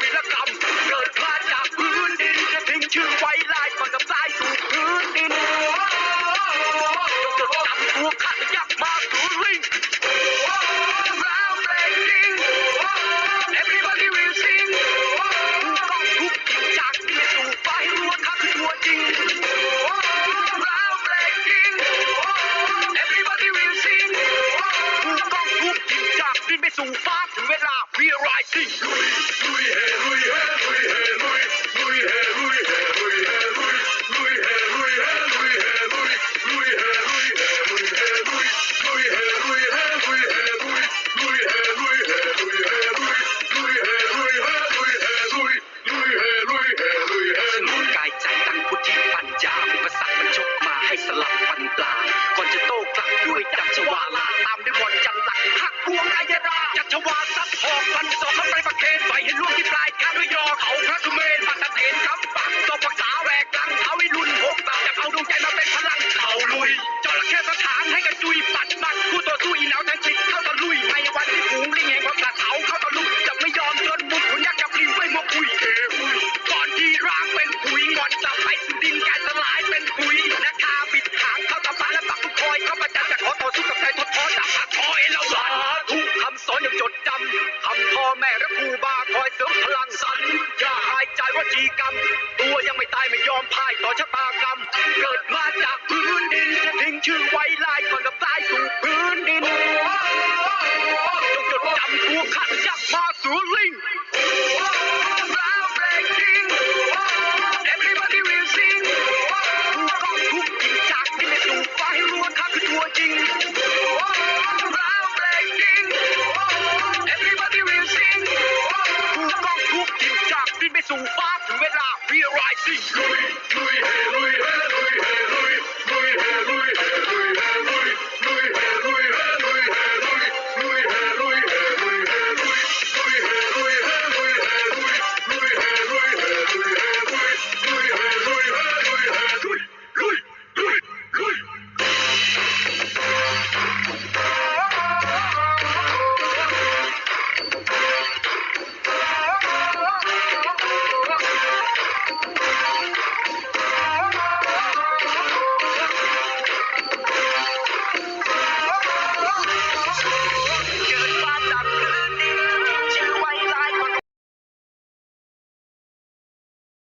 วีรกรรม เกิดมาจากพื้นดินจะทิ้งชื่อไว้ลายฝันกับทรายสู่พื้นดินยกจดจำตัวขัดยักษ์าดูลิง Everybody will sing ถูกต้องทุกอย่างบินไปสู่ฟ้า Ven la VIP. Luis, จระเข้สถานให้กันจุยปัดบัดคู่ต่อสู้อีเหนาทั้งชิดเข้าตะลุยในวันที่ฝูงลิงแห่งความกระเขาเข้าตะลุยจะไม่ยอมจนมุกขุนยักษ์กับลิงด้วยหมวกคุยเอหุยก่อนที่ร่างเป็นปุ๋ยงอนจะไปสู่ดินการสลายเป็นปุ๋ยนาคาบิดหางเข้าตะปาและปักทุกคอยเข้าประจันจะขอต่อสู้กับใจทดท้อจากหักคอยเราสาธุคำสอนอยังจดจำคำพ่อแม่และครูบาคอยเสริมพลังสัญญาหายใจว่าจีกรรมตัวยังไม่ตายไม่ยอมพ่ายต่อชะตา 准备出发，准备拉，We rising，Louis，Louis，Louis，Louis，Louis。